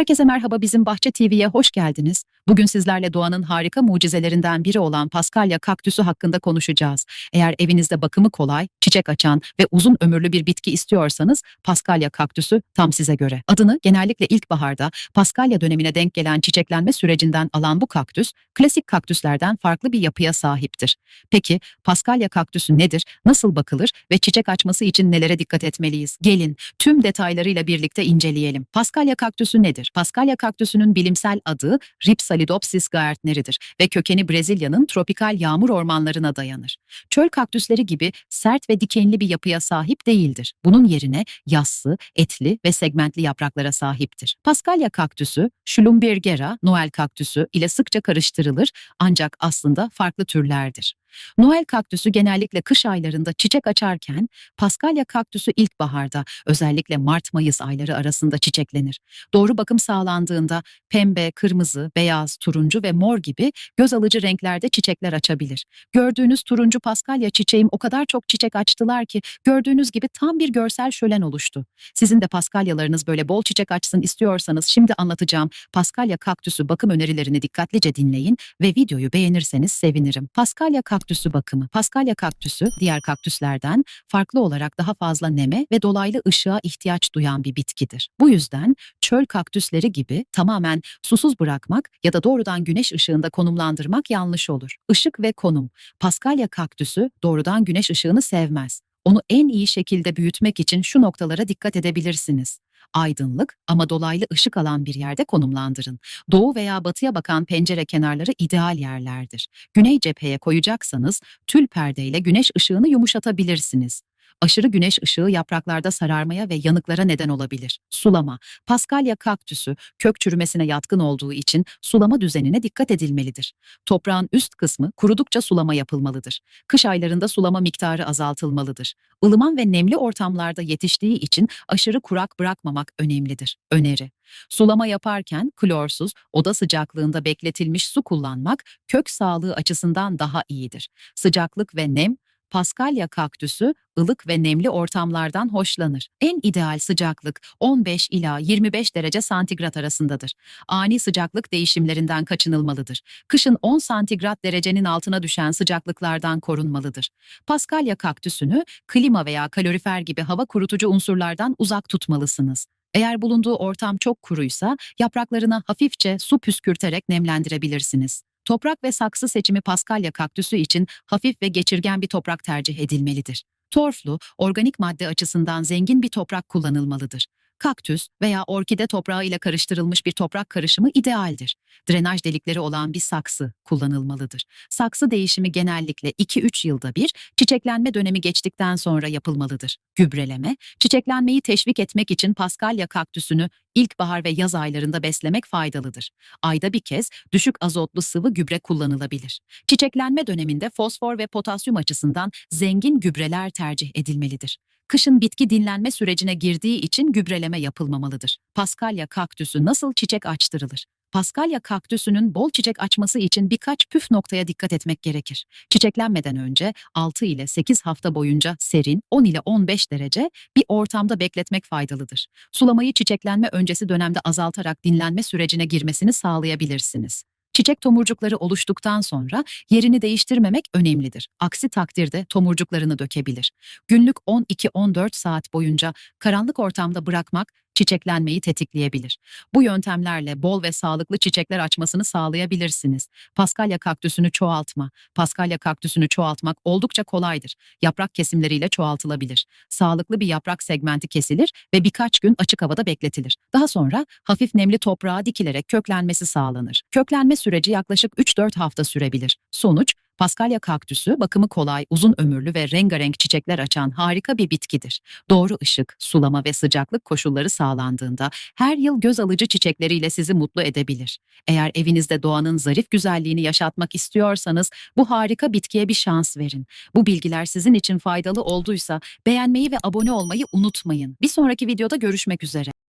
Herkese merhaba bizim Bahçe TV'ye hoş geldiniz. Bugün sizlerle doğanın harika mucizelerinden biri olan Paskalya kaktüsü hakkında konuşacağız. Eğer evinizde bakımı kolay, çiçek açan ve uzun ömürlü bir bitki istiyorsanız Paskalya kaktüsü tam size göre. Adını genellikle ilkbaharda Paskalya dönemine denk gelen çiçeklenme sürecinden alan bu kaktüs, klasik kaktüslerden farklı bir yapıya sahiptir. Peki Paskalya kaktüsü nedir, nasıl bakılır ve çiçek açması için nelere dikkat etmeliyiz? Gelin tüm detaylarıyla birlikte inceleyelim. Paskalya kaktüsü nedir? Paskalya kaktüsünün bilimsel adı Ripsalidopsis gaertneri'dir ve kökeni Brezilya'nın tropikal yağmur ormanlarına dayanır. Çöl kaktüsleri gibi sert ve dikenli bir yapıya sahip değildir. Bunun yerine yassı, etli ve segmentli yapraklara sahiptir. Paskalya kaktüsü, Schlumbergera, Noel kaktüsü ile sıkça karıştırılır ancak aslında farklı türlerdir. Noel kaktüsü genellikle kış aylarında çiçek açarken Paskalya kaktüsü ilkbaharda özellikle Mart-Mayıs ayları arasında çiçeklenir. Doğru bakım sağlandığında pembe, kırmızı, beyaz, turuncu ve mor gibi göz alıcı renklerde çiçekler açabilir. Gördüğünüz turuncu paskalya çiçeğim o kadar çok çiçek açtılar ki gördüğünüz gibi tam bir görsel şölen oluştu. Sizin de paskalyalarınız böyle bol çiçek açsın istiyorsanız şimdi anlatacağım paskalya kaktüsü bakım önerilerini dikkatlice dinleyin ve videoyu beğenirseniz sevinirim. Paskalya kaktüsü bakımı. Paskalya kaktüsü diğer kaktüslerden farklı olarak daha fazla neme ve dolaylı ışığa ihtiyaç duyan bir bitkidir. Bu yüzden çöl kaktüsleri gibi tamamen susuz bırakmak ya da doğrudan güneş ışığında konumlandırmak yanlış olur. Işık ve konum. Paskalya kaktüsü doğrudan güneş ışığını sevmez. Onu en iyi şekilde büyütmek için şu noktalara dikkat edebilirsiniz. Aydınlık ama dolaylı ışık alan bir yerde konumlandırın. Doğu veya batıya bakan pencere kenarları ideal yerlerdir. Güney cepheye koyacaksanız tül perdeyle güneş ışığını yumuşatabilirsiniz. Aşırı güneş ışığı yapraklarda sararmaya ve yanıklara neden olabilir. Sulama. Paskalya kaktüsü kök çürümesine yatkın olduğu için sulama düzenine dikkat edilmelidir. Toprağın üst kısmı kurudukça sulama yapılmalıdır. Kış aylarında sulama miktarı azaltılmalıdır. Ilıman ve nemli ortamlarda yetiştiği için aşırı kurak bırakmamak önemlidir. Öneri. Sulama yaparken klorsuz, oda sıcaklığında bekletilmiş su kullanmak kök sağlığı açısından daha iyidir. Sıcaklık ve nem Paskalya kaktüsü ılık ve nemli ortamlardan hoşlanır. En ideal sıcaklık 15 ila 25 derece santigrat arasındadır. Ani sıcaklık değişimlerinden kaçınılmalıdır. Kışın 10 santigrat derecenin altına düşen sıcaklıklardan korunmalıdır. Paskalya kaktüsünü klima veya kalorifer gibi hava kurutucu unsurlardan uzak tutmalısınız. Eğer bulunduğu ortam çok kuruysa yapraklarına hafifçe su püskürterek nemlendirebilirsiniz. Toprak ve saksı seçimi paskalya kaktüsü için hafif ve geçirgen bir toprak tercih edilmelidir. Torflu, organik madde açısından zengin bir toprak kullanılmalıdır. Kaktüs veya orkide toprağı ile karıştırılmış bir toprak karışımı idealdir. Drenaj delikleri olan bir saksı kullanılmalıdır. Saksı değişimi genellikle 2-3 yılda bir, çiçeklenme dönemi geçtikten sonra yapılmalıdır. Gübreleme, çiçeklenmeyi teşvik etmek için paskalya kaktüsünü ilkbahar ve yaz aylarında beslemek faydalıdır. Ayda bir kez düşük azotlu sıvı gübre kullanılabilir. Çiçeklenme döneminde fosfor ve potasyum açısından zengin gübreler tercih edilmelidir. Kışın bitki dinlenme sürecine girdiği için gübreleme yapılmamalıdır. Paskalya kaktüsü nasıl çiçek açtırılır? Paskalya kaktüsünün bol çiçek açması için birkaç püf noktaya dikkat etmek gerekir. Çiçeklenmeden önce 6 ile 8 hafta boyunca serin 10 ile 15 derece bir ortamda bekletmek faydalıdır. Sulamayı çiçeklenme öncesi dönemde azaltarak dinlenme sürecine girmesini sağlayabilirsiniz. Çiçek tomurcukları oluştuktan sonra yerini değiştirmemek önemlidir. Aksi takdirde tomurcuklarını dökebilir. Günlük 12-14 saat boyunca karanlık ortamda bırakmak çiçeklenmeyi tetikleyebilir. Bu yöntemlerle bol ve sağlıklı çiçekler açmasını sağlayabilirsiniz. Paskalya kaktüsünü çoğaltma. Paskalya kaktüsünü çoğaltmak oldukça kolaydır. Yaprak kesimleriyle çoğaltılabilir. Sağlıklı bir yaprak segmenti kesilir ve birkaç gün açık havada bekletilir. Daha sonra hafif nemli toprağa dikilerek köklenmesi sağlanır. Köklenme süreci yaklaşık 3-4 hafta sürebilir. Sonuç, Paskalya kaktüsü bakımı kolay, uzun ömürlü ve rengarenk çiçekler açan harika bir bitkidir. Doğru ışık, sulama ve sıcaklık koşulları sağlandığında her yıl göz alıcı çiçekleriyle sizi mutlu edebilir. Eğer evinizde doğanın zarif güzelliğini yaşatmak istiyorsanız bu harika bitkiye bir şans verin. Bu bilgiler sizin için faydalı olduysa beğenmeyi ve abone olmayı unutmayın. Bir sonraki videoda görüşmek üzere.